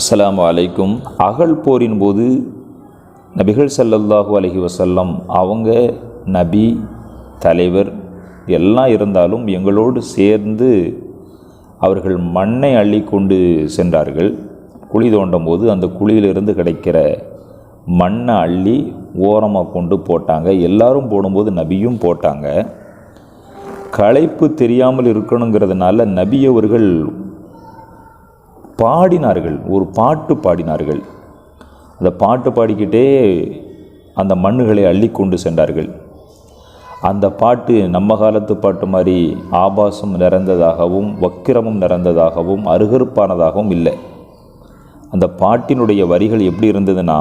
அஸ்லாம் அலைக்கும். அகல் போரின் போது நபிகள் சல்லல்லாஹூ அலஹி வசல்லம் அவங்க நபி தலைவர் எல்லாம் இருந்தாலும் எங்களோடு சேர்ந்து அவர்கள் மண்ணை அள்ளி கொண்டு சென்றார்கள். குழி தோண்டும் போது அந்த குழியிலிருந்து கிடைக்கிற மண்ணை அள்ளி ஓரமாக கொண்டு போட்டாங்க. எல்லாரும் போடும்போது நபியும் போட்டாங்க. களைப்பு தெரியாமல் இருக்கணுங்கிறதுனால நபி அவர்கள் பாடினார்கள் ஒரு பாட்டு பாடினார்கள். அந்த பாட்டு பாடிக்கிட்டே அந்த மண்ணுகளை அள்ளி கொண்டு சென்றார்கள். அந்த பாட்டு நம்ம காலத்து பாட்டு மாதிரி ஆபாசம் நிறைந்ததாகவும் வக்கிரமும் நிறைந்ததாகவும் அருகருப்பானதாகவும் இல்லை. அந்த பாட்டினுடைய வரிகள் எப்படி இருந்ததுன்னா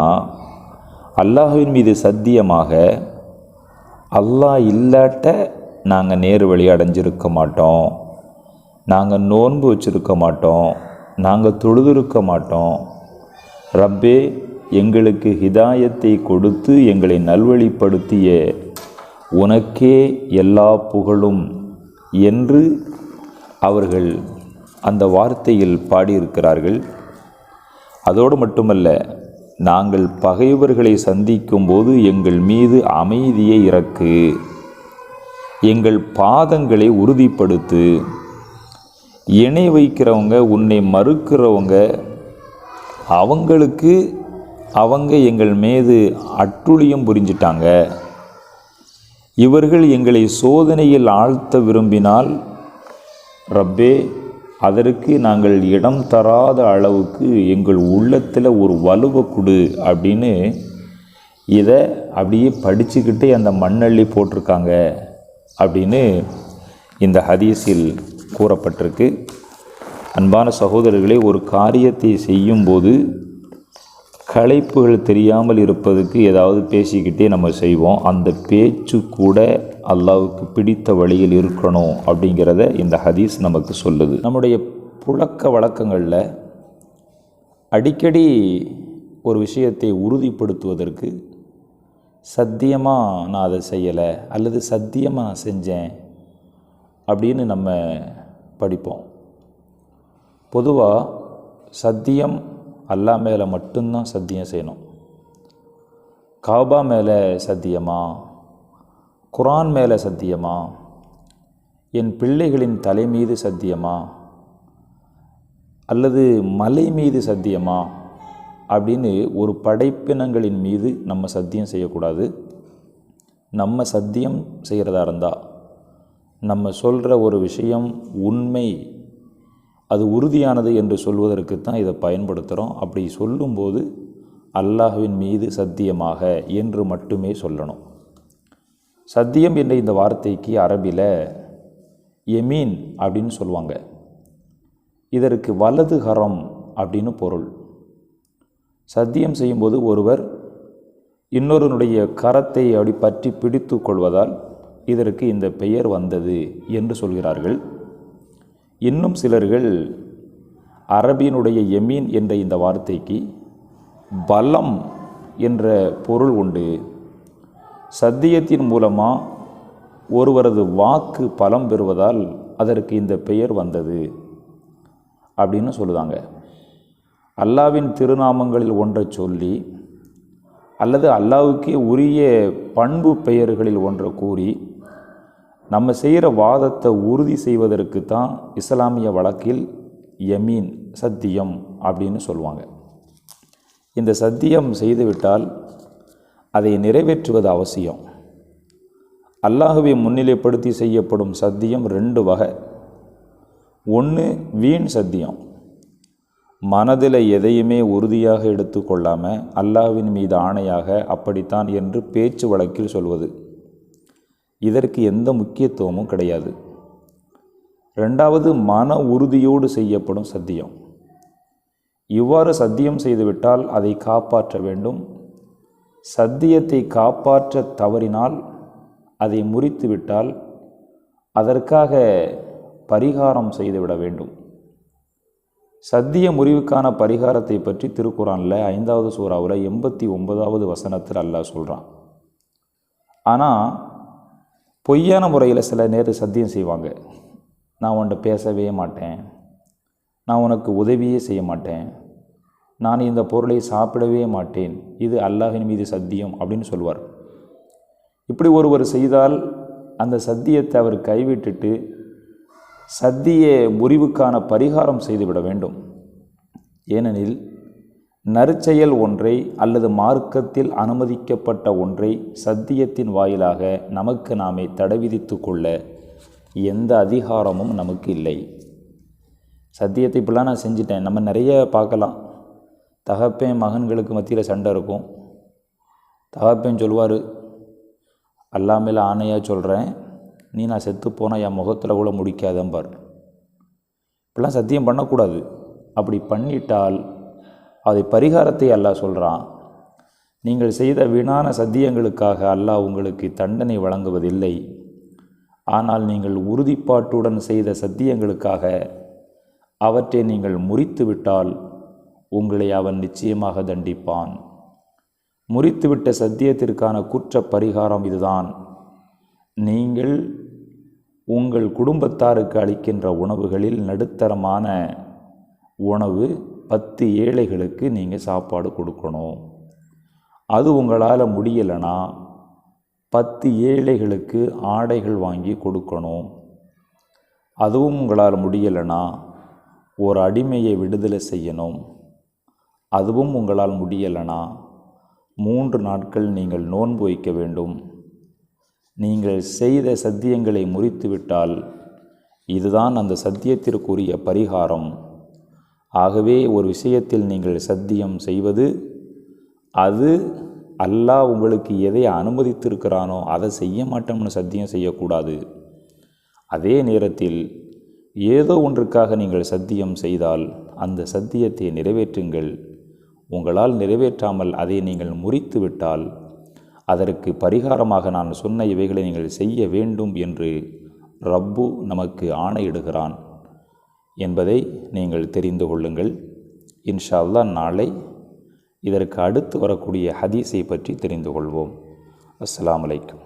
அல்லாஹ்வின் மீது சத்தியமாக அல்லாஹ் இல்லாட்ட நாங்கள் நேர் வழி அடைஞ்சிருக்க மாட்டோம். நாங்கள் நோன்பு வச்சிருக்க மாட்டோம். நாங்கள் தொழுதிருக்க மாட்டோம். ரப்பே எங்களுக்கு ஹிதாயத்தை கொடுத்து எங்களை நல்வழிப்படுத்திய. உனக்கே எல்லா புகழும் என்று அவர்கள் அந்த வார்த்தையில் பாடியிருக்கிறார்கள். அதோடு மட்டுமல்ல நாங்கள் பகைவர்களை சந்திக்கும் போது எங்கள் மீது அமைதியை இறக்கு. எங்கள் பாதங்களை உறுதிப்படுத்து. இணை வைக்கிறவங்க உன்னை மறுக்கிறவங்க அவங்களுக்கு அவங்க எங்கள் மீது அட்டுழியம் புரிஞ்சிட்டாங்க. இவர்கள் எங்களை சோதனையில் ஆழ்த்த விரும்பினால் ரப்பே அதற்கு நாங்கள் இடம் தராத அளவுக்கு எங்கள் உள்ளத்தில் ஒரு வலுவை கொடு அப்படின்னு இதை அப்படியே படிச்சுக்கிட்டே அந்த மண்ணள்ளி போட்டிருக்காங்க அப்படின்னு இந்த ஹதீஸில் கூறப்பட்டிருக்கு. அன்பான சகோதரர்களே ஒரு காரியத்தை செய்யும்போது களைப்புகள் தெரியாமல் இருப்பதுக்கு ஏதாவது பேசிக்கிட்டே நம்ம செய்வோம். அந்த பேச்சு கூட அல்லாவுக்கு பிடித்த வழியில் இருக்கணும் அப்படிங்கிறத இந்த ஹதீஸ் நமக்கு சொல்லுது. நம்முடைய புழக்க வழக்கங்களில் அடிக்கடி ஒரு விஷயத்தை உறுதிப்படுத்துவதற்கு சத்தியமாக நான் அதை செய்யலை அல்லது சத்தியமாக நான் செஞ்சேன் அப்படின்னு நம்ம படிப்போம். பொதுவாக சத்தியம் அல்லா மேலே மட்டும்தான் சத்தியம் செய்யணும். காபா மேலே சத்தியமா? குரான் மேலே சத்தியமா? என் பிள்ளைகளின் தலை மீது சத்தியமா? அல்லது மலை மீது சத்தியமா? அப்படின்னு ஒரு படைப்பினங்களின் மீது நம்ம சத்தியம் செய்யக்கூடாது. நம்ம சத்தியம் செய்கிறதா இருந்தால் நம்ம சொல்கிற ஒரு விஷயம் உண்மை அது உறுதியானது என்று சொல்வதற்கு தான் இதை பயன்படுத்துகிறோம் அப்படி சொல்லும்போது அல்லாஹுவின் மீது சத்தியமாக என்று மட்டுமே சொல்லணும். சத்தியம் என்ற இந்த வார்த்தைக்கு அரபியில் எமீன் அப்படின்னு சொல்லுவாங்க. இதற்கு வலது கரம் அப்படின்னு பொருள். சத்தியம் செய்யும்போது ஒருவர் இன்னொருனுடைய கரத்தை அப்படி பற்றி பிடித்து கொள்வதால் இதற்கு இந்த பெயர் வந்தது என்று சொல்கிறார்கள். இன்னும் சிலர்கள் அரபியினுடைய எமீன் என்ற இந்த வார்த்தைக்கு பலம் என்ற பொருள் உண்டு. சத்தியத்தின் மூலமாக ஒருவரது வாக்கு பலம் பெறுவதால் அதற்கு இந்த பெயர் வந்தது அப்படின்னு சொல்லுதாங்க. அல்லாவின் திருநாமங்களில் ஒன்றை சொல்லி அல்லது அல்லாவுக்கே உரிய பண்பு பெயர்களில் ஒன்றை கூறி நம்ம செய்கிற வாதத்தை உறுதி செய்வதற்கு தான் இஸ்லாமிய வழக்கில் யமீன் சத்தியம் அப்படின்னு சொல்லுவாங்க. இந்த சத்தியம் செய்துவிட்டால் அதை நிறைவேற்றுவது அவசியம். அல்லாஹுவை முன்னிலைப்படுத்தி செய்யப்படும் சத்தியம் ரெண்டு வகை. ஒன்று வீண் சத்தியம். மனதில் எதையுமே உறுதியாக எடுத்துக்கொள்ளாமல் அல்லாஹ்வின் மீது ஆணையாக அப்படித்தான் என்று பேச்சு வழக்கில் சொல்வது. இதற்கு எந்த முக்கியத்துவமும் கிடையாது. ரெண்டாவது மன உறுதியோடு செய்யப்படும் சத்தியம். இவ்வாறு சத்தியம் செய்துவிட்டால் அதை காப்பாற்ற வேண்டும். சத்தியத்தை காப்பாற்ற தவறினால் அதை முறித்துவிட்டால் அதற்காக பரிகாரம் செய்துவிட வேண்டும். சத்திய முறிவுக்கான பரிகாரத்தை பற்றி திருக்குறானில் ஐந்தாவது சூறாவில் எண்பத்தி ஒன்பதாவது வசனத்தில் அல்லாஹ் சொல்கிறான் ஆனால் பொய்யான முறையில் சில நேரம் சத்தியம் செய்வாங்க. நான் உன்கிட்ட பேசவே மாட்டேன். நான் உனக்கு உதவியே செய்ய மாட்டேன். நான் இந்த பொருளை சாப்பிடவே மாட்டேன். இது அல்லாஹின் மீது சத்தியம் அப்படின்னு சொல்வார். இப்படி ஒருவர் செய்தால் அந்த சத்தியத்தை அவர் கைவிட்டுட்டு சத்திய முறிவுக்கான பரிகாரம் செய்துவிட வேண்டும். ஏனெனில் நற்செயல் ஒன்றை அல்லது மார்க்கத்தில் அனுமதிக்கப்பட்ட ஒன்றை சத்தியத்தின் வாயிலாக நமக்கு நாமே தடை விதித்து கொள்ள எந்த அதிகாரமும் நமக்கு இல்லை. சத்தியத்தை இப்படிலாம் நான் செஞ்சிட்டேன். நம்ம நிறைய பார்க்கலாம். தகப்பேன் மகன்களுக்கு மத்தியில் சண்டை இருக்கும். தகப்பேன் சொல்வார் அல்லாமல் ஆணையாக சொல்கிறேன் நீ நான் செத்து போனால் என் முகத்தில் கூட முடிக்காதம்பார். இப்படிலாம் சத்தியம் பண்ணக்கூடாது. அப்படி பண்ணிட்டால் அதை பரிகாரத்தை அல்லாஹ் சொல்கிறான் நீங்கள் செய்த வீணான சத்தியங்களுக்காக அல்லாஹ் உங்களுக்கு தண்டனை வழங்குவதில்லை. ஆனால் நீங்கள் உறுதிப்பாட்டுடன் செய்த சத்தியங்களுக்காக அவற்றை நீங்கள் முறித்துவிட்டால் உங்களை அவன் நிச்சயமாக தண்டிப்பான். முறித்துவிட்ட சத்தியத்திற்கான குற்ற பரிகாரம் இதுதான். நீங்கள் உங்கள் குடும்பத்தாருக்கு அளிக்கின்ற உணவுகளில் நடுத்தரமான உணவு பத்து ஏழைகளுக்கு நீங்கள் சாப்பாடு கொடுக்கணும். அது உங்களால் முடியலைன்னா பத்து ஏழைகளுக்கு ஆடைகள் வாங்கி கொடுக்கணும். அதுவும் உங்களால் முடியலைன்னா ஒரு அடிமையை விடுதலை செய்யணும். அதுவும் உங்களால் முடியலைன்னா மூன்று நாட்கள் நீங்கள் நோன்பு வைக்க வேண்டும். நீங்கள் செய்த சத்தியங்களை முறித்துவிட்டால் இதுதான் அந்த சத்தியத்திற்குரிய பரிகாரம். ஆகவே ஒரு விஷயத்தில் நீங்கள் சத்தியம் செய்வது அது அல்லாஹ் உங்களுக்கு எதை அனுமதித்திருக்கிறானோ அதை செய்ய மாட்டோம்னு சத்தியம் செய்யக்கூடாது. அதே நேரத்தில் ஏதோ ஒன்றுக்காக நீங்கள் சத்தியம் செய்தால் அந்த சத்தியத்தை நிறைவேற்றுங்கள். உங்களால் நிறைவேற்றாமல் அதை நீங்கள் முறித்து விட்டால் அதற்கு பரிகாரமாக நான் சொன்ன இவைகளை நீங்கள் செய்ய வேண்டும் என்று ரப்பு நமக்கு ஆணையிடுகிறான். என்பதை நீங்கள் தெரிந்து கொள்ளுங்கள். இன்ஷா நாளை இதற்கு அடுத்து வரக்கூடிய ஹதீஸை பற்றி தெரிந்து கொள்வோம். அஸ்லாம் வலைக்கம்